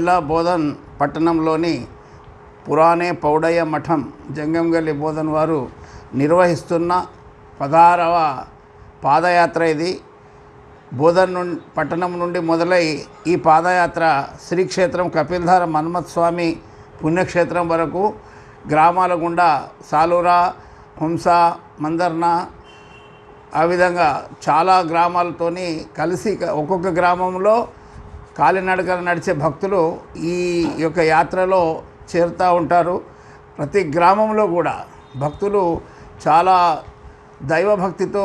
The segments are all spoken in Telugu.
జిల్లా బోధన్ పట్టణంలోని పురాణే పౌడయ్య మఠం జంగంగల్లి బోధన్ వారు నిర్వహిస్తున్న పదహారవ పాదయాత్ర ఇది. బోధన్ నుండి పట్టణం నుండి మొదలై ఈ పాదయాత్ర శ్రీక్షేత్రం కపిల్ధార మన్మత్ స్వామి పుణ్యక్షేత్రం వరకు గ్రామాల గుండా సాలూరా హంస మందర్న ఆ విధంగా చాలా గ్రామాలతోని కలిసి ఒక్కొక్క గ్రామంలో కాలినడకన నడిచే భక్తులు ఈ యొక్క యాత్రలో చేరుతూ ఉంటారు. ప్రతి గ్రామంలో కూడా భక్తులు చాలా దైవభక్తితో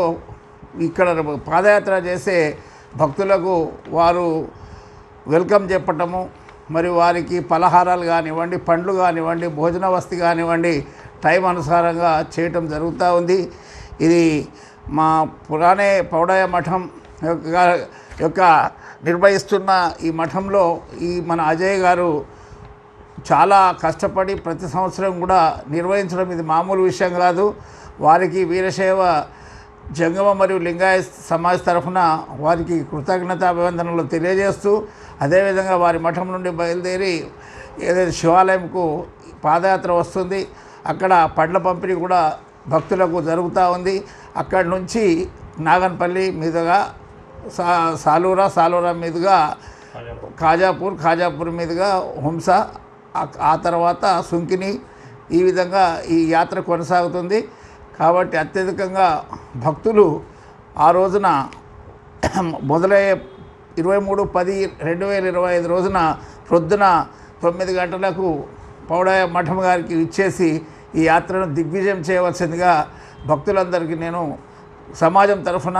ఇక్కడ పాదయాత్ర చేసే భక్తులకు వారు వెల్కమ్ చెప్పటము మరి వారికి పలహారాలు కానివ్వండి పండ్లు కానివ్వండి భోజన వస్తి కానివ్వండి టైం అనుసారంగా చేయటం జరుగుతూ ఉంది. ఇది మా పురాణే పౌడయ మఠం యొక్క యొక్క నిర్వహిస్తున్న ఈ మఠంలో ఈ మన అజయ్ గారు చాలా కష్టపడి ప్రతి సంవత్సరం కూడా నిర్వహించడం ఇది మామూలు విషయం కాదు. వారికి వీరశైవ జంగమ మరియు లింగాయ సమాజ్ తరఫున వారికి కృతజ్ఞతాభివందనలు తెలియజేస్తూ అదేవిధంగా వారి మఠం నుండి బయలుదేరి ఏదైతే శివాలయంకు పాదయాత్ర వస్తుంది అక్కడ పండ్ల పంపిణీ కూడా భక్తులకు జరుగుతూ ఉంది. అక్కడి నుంచి నాగన్పల్లి మీదుగా సా సాలూరా సాలూరా మీదుగా ఖాజాపూర్ ఖాజాపూర్ మీదుగా హుంస ఆ- ఆ తర్వాత సుంకిని ఈ విధంగా ఈ యాత్ర కొనసాగుతుంది. కాబట్టి అత్యధికంగా భక్తులు ఆ రోజున మొదలయ్యే ఇరవై మూడు పది రెండు వేల ఇరవై ఐదు రోజున ప్రొద్దున తొమ్మిది గంటలకు పౌడాయ మఠం గారికి ఇచ్చేసి ఈ యాత్రను దిగ్విజయం చేయవలసిందిగా భక్తులందరికీ నేను సమాజం తరఫున